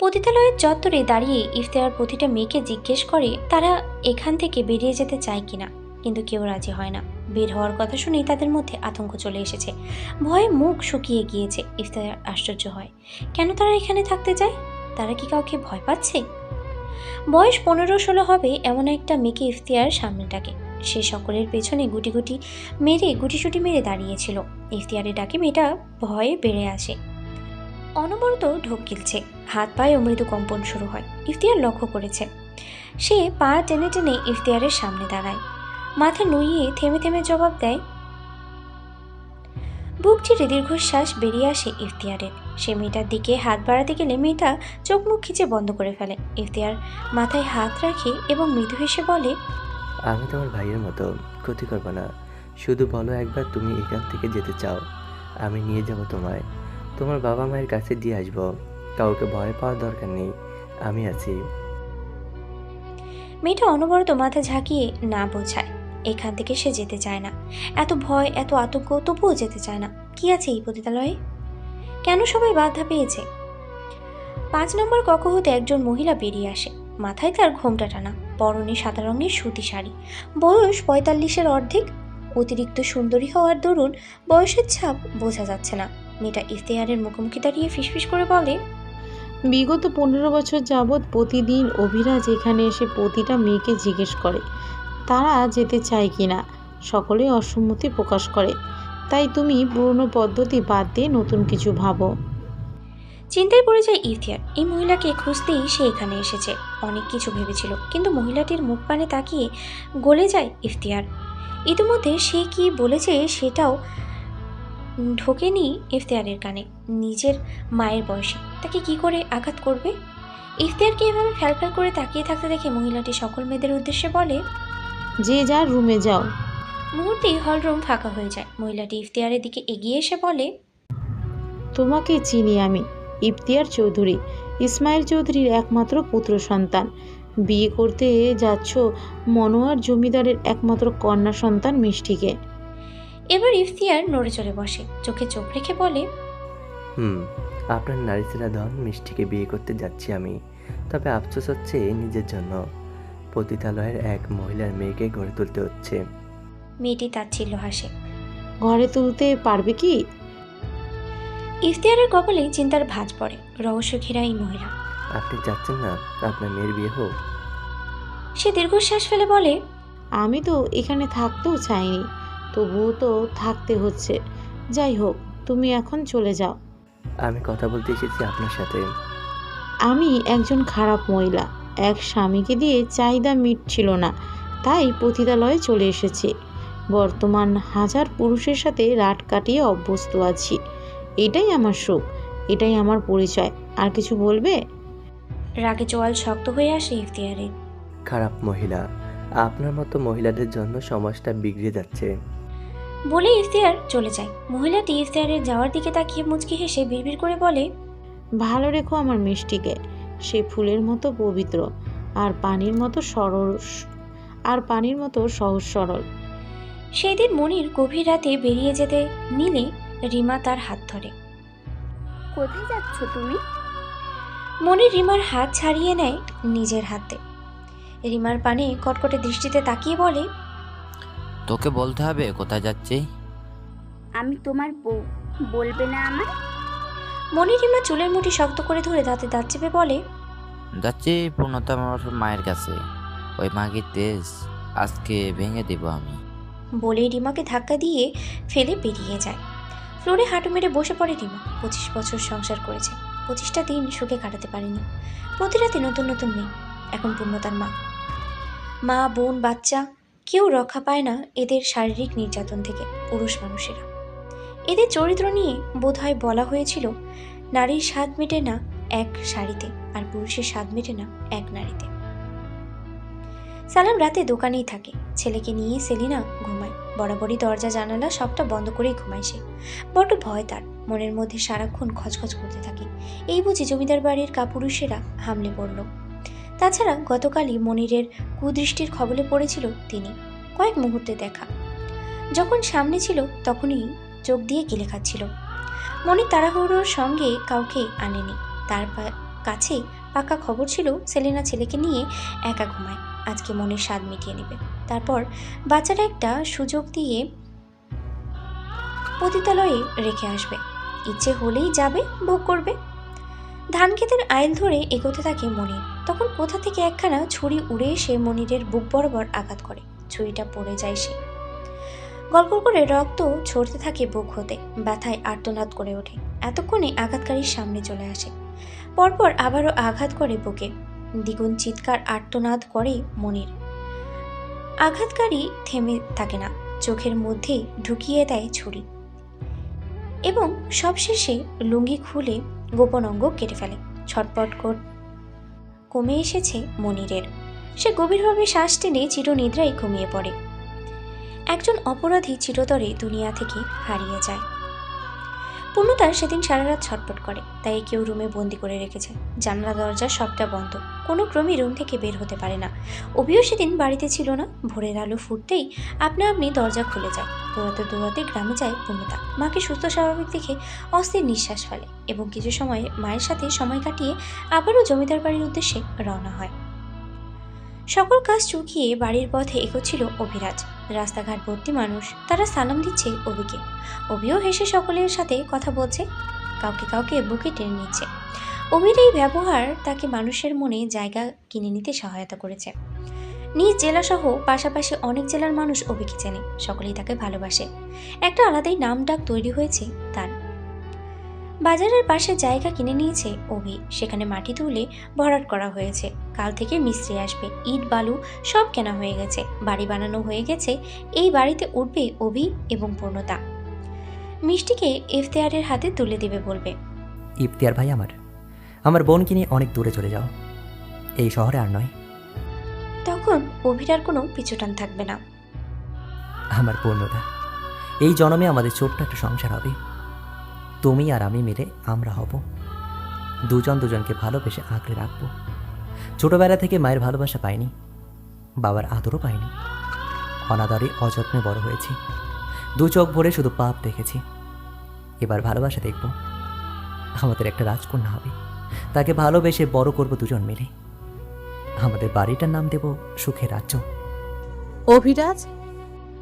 পতিতালয়ের চত্বরে দাঁড়িয়ে ইফতেয়ার প্রতিটা মেয়েকে জিজ্ঞেস করে তারা এখান থেকে বেরিয়ে যেতে চায় কিনা। কিন্তু কেউ রাজি হয় না। বের হওয়ার কথা শুনেই তাদের মধ্যে আতঙ্ক চলে এসেছে। ভয়ে মুখ শুকিয়ে গিয়েছে ইফতেয়ার আশ্চর্য হয়। কেন তারা এখানে থাকতে চায়? তারা কি কাউকে ভয় পাচ্ছে? বয়স পনেরো ষোলো হবে এমন একটা মেয়েকে ইফতিয়ার সামনে ডাকে। সে সকলের পেছনে গুটি গুটি মেরে, গুটি গুটিসুটি মেরে দাঁড়িয়েছিল। ইফতিয়ারের ডাকে মেয়েটা ভয়ে বেড়ে আসে। অনবরত ঢোক গিলছে। হাত পায়ে মৃদু কম্পন শুরু হয়। ইফতিয়ার লক্ষ্য করেছে। সে পা টেনে টেনে ইফতিয়ারের সামনে দাঁড়ায়। মাথা নুইয়ে থেমে থেমে জবাব দেয়, বুক চিরে দীর্ঘশ্বাস বেরিয়ে আসে ইফতিয়ারের। সে মেয়েটার দিকে হাত বাড়াতে গেলে মেয়েটা চোখ মুখ খিচে বন্ধ করে ফেলে। ইফতিয়ার মাথায় হাত রাখে এবং মৃদু হেসে বলে, আমি তোমার ভাইয়ের মতো, ক্ষতি করব না। শুধু বলো একবার তুমি এখান থেকে যেতে চাও। আমি নিয়ে যাব তোমায়। তোমার বাবা মায়ের কাছে দিয়ে আসব। কাউকে ভয় পাওয়ার দরকার নেই। আমি আছি। মেয়েটা অনবরত মাথা ঝাঁকিয়ে না বোঝায়। এখান থেকে সে যেতে চায় না। এত ভয়, এত আতঙ্ক, তবুও যেতে চায় না। কি আছে এই পতিতালয়ে? কেন সবাই বাধা পেয়েছে? পাঁচ নম্বর কক্ষ হতে একজন মহিলা বেরিয়ে আসে। মাথায় তার ঘোমটা টানা। পরনে সাদা রঙের সুতি শাড়ি। বয়স পঁয়তাল্লিশের অর্ধেক। অতিরিক্ত সুন্দরী হওয়ার দরুন বয়সের ছাপ বোঝা যাচ্ছে না। মেয়েটা ইফতেয়ারের মুখোমুখি দাঁড়িয়ে ফিসফিস করে বলে বিগত পনেরো বছর যাবৎ প্রতিদিন অভিরাজ এখানে এসে প্রতিটা মেয়েকে জিজ্ঞেস করে তারা যেতে চায় কি না? সকলে অসম্মতি প্রকাশ করে। তাই তুমি পুরনো পদ্ধতি বাদ দিয়ে নতুন কিছু ভাবো। চিন্তায় পড়ে যায় ইফতিয়ার। এই মহিলাকে খুঁজতেই সে এখানে এসেছে। অনেক কিছু ভেবেছিল কিন্তু মহিলাটির মুখ পানে তাকিয়ে গলে যায় ইফতিয়ার। ইতিমধ্যে সে কি বলেছে সেটাও ঢোকেনি ইফতিয়ারের কানে। নিজের মায়ের বয়সে। তাকে কি করে আঘাত করবে? ইফতিয়ারকে এভাবে ফ্যালফ্যাল করে তাকিয়ে থাকতে দেখে মহিলাটি সকল মেয়েদের উদ্দেশ্যে বলে যে যার রুমে যাও। মুহূর্তেই হলরুম ফাঁকা হয়ে যায়। মহিলাটি ইফতিয়ারের দিকে এগিয়ে এসে বলে তোমাকে চিনি আমি ইফতিয়ার চৌধুরী। ইসমাইল চৌধুরীর একমাত্র পুত্র সন্তান। বিয়ে করতে যাচ্ছ মনোয়ার জমিদারের একমাত্র কন্যা সন্তান মিষ্টিকে। এবার ইফতিয়ার নড়ে চড়ে বসে চোখে চোখ রেখে বলে হুম আপনার নারীসেরা ধন মিষ্টিকে বিয়ে করতে যাচ্ছি আমি তবে আফসোস হচ্ছে নিজের জন্য। পতিতালয়ের এক মহিলার মেয়েকে গড়ে তুলতে হচ্ছে। মেয়েটি তাচ্ছিল্য হাসে। ঘরে তুলতে পারবে কি? ইফতিয়ারের কপালে চিন্তার ভাঁজ পড়ে রহস্য ঘেরা এই মহিলা। আপনি চাচ্ছেন না আপনার মেয়ের বিয়ে হোক? সে দীর্ঘশ্বাস ফেলে বলে আমি তো এখানে থাকতেও চাইনি। তবুও তো থাকতে হচ্ছে। যাই হোক তুমি এখন চলে যাও। আমি কথা বলতে এসেছি আপনার সাথে। আমি একজন খারাপ মহিলা। এক স্বামীকে দিয়ে চাহিদা মিটছিল না। তাই পতিতালয়ে চলে এসেছি। বর্তমান হাজার পুরুষের সাথে রাত কাটিয়ে অভ্যস্ত আছি। এটাই আমার সুখ এটাই আমার পরিচয়। আর কিছু বলবে? রাগে চোয়াল শক্ত হয়ে আসে ইফতিয়ারে। খারাপ মহিলা আপনার মতো মহিলাদের জন্য সমাজটা বিগড়ে যাচ্ছে। বলে ইফতিয়ার চলে যায়। মহিলাটি ইফতিয়ারের যাওয়ার দিকে তাকিয়ে মুচকি হেসে বিড়বিড় করে বলে ভালো রেখো আমার মিষ্টিকে। সে ফুলের মতো পবিত্র আর পানির মতো সরল আর পানির মতো সহজ সরল। সেই দিন মনির গভীর রাতে বেরিয়ে যেতে নিলে রিমা তার হাত ধরে। কোথায় যাচ্ছ তুমি? মনির রিমার হাত ছাড়িয়ে নেয় নিজের হাতে। রিমার পানে কটকটে দৃষ্টিতে তাকিয়ে বলে তোকে বলতে হবে কোথায় যাচ্ছি? আমি তোমার বউ। বলবে না আমার মনির রিমা চুলের মুঠি শক্ত করে ধরে দাঁতে দাঁত চেপে বলে যাচ্ছি পূর্ণতা আমার মায়ের কাছে। ওই মাগির তেজ আজকে ভেঙে দেব আমি। বলে রিমাকে ধাক্কা দিয়ে ফেলে বেরিয়ে যায়। ফ্লোরে হাঁটু মেরে বসে পড়ে রিমা। পঁচিশ বছর সংসার করেছে। পঁচিশটা দিন সুখে কাটাতে পারেনি। প্রতি রাতে নতুন নতুন মেয়ে। এখন পূর্ণতার মা। মা বোন বাচ্চা কেউ রক্ষা পায় না এদের শারীরিক নির্যাতন থেকে পুরুষ মানুষেরা। এদের চরিত্র নিয়ে বোধহয় বলা হয়েছিল, নারীর স্বাদ মেটে না এক শাড়িতে আর পুরুষের স্বাদ মেটে না এক নারীতে। সালাম রাতে দোকানেই থাকে। ছেলেকে নিয়ে সেলিনা ঘুমায়। বরাবরই দরজা, জানালা সবটা বন্ধ করেই ঘুমায় সে। বড্ড ভয় তার। মনের মধ্যে সারাক্ষণ খচখচ করতে থাকে। এই বুঝি জমিদার বাড়ির কাপুরুষেরা হামলে পড়ল। তাছাড়া গতকালই মনিরের কুদৃষ্টির খবলে পড়েছিল তিনি কয়েক মুহূর্তে দেখা। যখন সামনে ছিল, তখনই চোখ দিয়ে গিলে খাচ্ছিল মনির তাড়াহুড়োর সঙ্গে কাউকে আনেনি। তার কাছেই পাক্কা খবর ছিল সেলিনা ছেলেকে নিয়ে একা ঘুমায়। আজকে মনের স্বাদ মিটিয়ে নেবে। তারপর বাচ্চারা একটা সুযোগ দিয়ে পতিতালয়ে রেখে আসবে। ইচ্ছে হলেই যাবে, ভোগ করবে। ধান ক্ষেতের আইল ধরে এগোতে থাকে মনির। তখন কোথা থেকে একখানা ছুরি উড়ে এসে মনিরের বুক বরাবর আঘাত করে। ছুরিটা পড়ে যায় সে। গল্প করে রক্ত ছড়তে থাকে বুক হতে, ব্যথায় আর্তনাদ করে ওঠে। এতক্ষণে আঘাতকারীর সামনে চলে আসে। পরপর আবারও আঘাত করে বুকে। দ্বিগুণ চিৎকার, আর্তনাদ করে মনির। আঘাতকারী থেমে থাকে না, চোখের মধ্যে ঢুকিয়ে দেয় ছুরি। এবং সবশেষে লুঙ্গি খুলে গোপন অঙ্গ কেটে ফেলে। ছটপট কমে এসেছে মনিরের। সে গভীরভাবে শ্বাস টেনে চিরনিদ্রায় ঘুমিয়ে পড়ে। একজন অপরাধী চিরতরে দুনিয়া থেকে হারিয়ে যায়। পূর্ণতার সেদিন সারা রাত ছটপট করে, তাই কেউ রুমে বন্দি করে রেখেছে। জানলা দরজা সবটা বন্ধ। কোনো ক্রমে রুম থেকে বের হতে পারে না। অভিও সেদিন বাড়িতে ছিল না। ভোরের আলো ফুটতেই আপনা আপনি দরজা খুলে যায়। দৌড়াতে দৌড়াতে গ্রামে যায় পূর্ণতা। মাকে সুস্থ স্বাভাবিক দেখে অস্থির নিঃশ্বাস ফেলে এবং কিছু সময় মায়ের সাথে সময় কাটিয়ে আবারও জমিদার বাড়ির উদ্দেশ্যে রওনা হয়। সকল কাজ চুকিয়ে বাড়ির পথে এগোচ্ছিল অভিরাজ। রাস্তাঘাট ভর্তি মানুষ, তারা সালাম দিচ্ছে অভিকে। অভিও হেসে সকলের সাথে কথা বলছে, কাউকে কাউকে বুকে টেনে নিচ্ছে। অভির এই ব্যবহার তাকে মানুষের মনে জায়গা কিনে নিতে সহায়তা করেছে। নিজ জেলাসহ পাশাপাশি অনেক জেলার মানুষ অভিকে চেনে, সকলেই তাকে ভালোবাসে। একটা আলাদাই নাম ডাক তৈরি হয়েছে তার। বাজারের পাশে জায়গা কিনে নিয়েছে অভি। সেখানে মাটি তুলে ভরাট করা হয়েছে। কাল থেকে মিস্ত্রি আসবে। ইট বালু সব কেনা হয়ে গেছে। বাড়ি বানানো হয়ে গেছে। এই বাড়িতে উঠবে অভি এবং পূর্ণতা। মিষ্টিকে ইফতেয়ারের হাতে তুলে দেবে বলবে। ইফতিয়ার ভাই আমার। আমার বোনকে নিয়ে অনেক দূরে চলে যাও। এই শহরে আর নয়। তখন অভিরার কোনো পিছুটান থাকবে না। আমার পূর্ণতা। এই জন্মে আমাদের ছোট্ট একটা সংসার হবে। তুমি আর আমি মিলে আমরা হব। দুজন দুজনকে ভালোবেসে আঁকড়ে রাখব। ছোটবেলা থেকে মায়ের ভালোবাসা পাইনি, বাবার আদরও পাইনি। অনাদরে অযত্নে বড় হয়েছি। দু চোখ ভরে শুধু পাপ দেখেছি। এবার ভালোবাসা দেখব। আমাদের একটা রাজকন্যা হবে। তাকে ভালোবেসে বড় করব দুজন মিলে। আমাদের বাড়িটার নাম দেব সুখের রাজ্য। অভিরাজ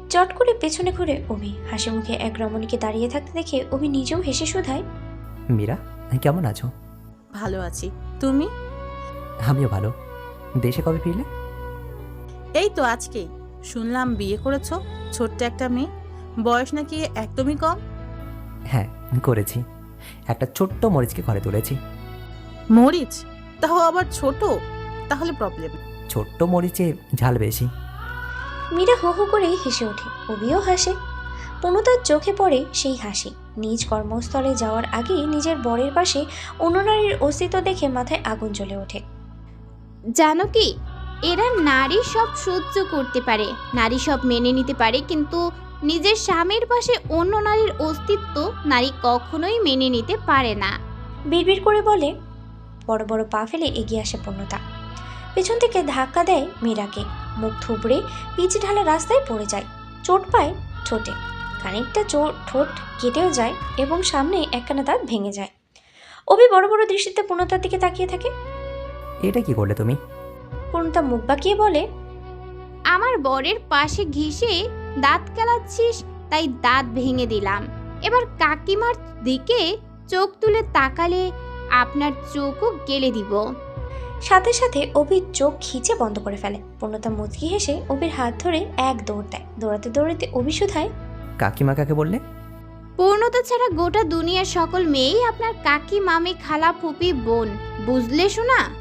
চট করে পেছনে ঘুরে অভি হাসি মুখে এক রমণীকে দাঁড়িয়ে থাকতে দেখে অভি নিজেও হেসে শুধায় মীরা কেমন আছো? ভালো আছি। তুমি? আমিও ভালো। দেশে কবে ফিরলে? এই তো আজকেই। শুনলাম বিয়ে করেছ ছোট্ট একটা মেয়ে। বয়স নাকি একদমই কম? হ্যাঁ করেছি। একটা ছোট্ট মরিচকে ঘরে তুলেছি। মরিচ? তাও আবার ছোট? তাহলে প্রবলেম ছোট্ট মরিচে ঝাল বেশি। মীরা হো হো করে হেসে ওঠে। অভিও হাসে। পূর্ণতার চোখে পড়ে সেই হাসি। নিজ কর্মস্থলে যাওয়ার আগে নিজের বরের পাশে অন্য নারীর অস্তিত্ব দেখে মাথায় আগুন জ্বলে ওঠে। জানো কি? এরা নারী সব সহ্য করতে পারে। নারী সব মেনে নিতে পারে কিন্তু নিজের স্বামীর পাশে অন্য নারীর অস্তিত্ব নারী কখনোই মেনে নিতে পারে না। বিড়বিড় করে বলে বড় বড় পা ফেলে এগিয়ে আসে পূর্ণতা। পেছন থেকে ধাক্কা দেয় মীরাকে। মুখ থুবড়ে পিচ ঢালা রাস্তায় পড়ে যায়। চোট পায় ঠোঁটে। খানিকটা চোট ঠোঁট কেটেও যায় এবং সামনে একখানা দাঁত ভেঙে যায়। অভি বড় বড় দৃষ্টিতে পূর্ণতার দিকে তাকিয়ে থাকে। এটা কি করলে তুমি? পূর্ণতা মুখ বাঁকিয়ে বলে আমার বরের পাশে ঘিসে দাঁত কেলাচ্ছিস তাই দাঁত ভেঙে দিলাম। এবার কাকিমার দিকে চোখ তুলে তাকালে আপনার চোখও গেলে দিব। সাথে সাথে অভির চোখ খিচে বন্ধ করে ফেলে। পূর্ণতা মুচকি হেসে অভির হাত ধরে এক দৌড় দেয়। দৌড়াতে দৌড়াতে অভি শুধায় কাকিমা কাকে বললে? পূর্ণতা ছাড়া গোটা দুনিয়ার সকল মেয়েই আপনার কাকি মামি খালা ফুপি বোন। বুঝলে শোনা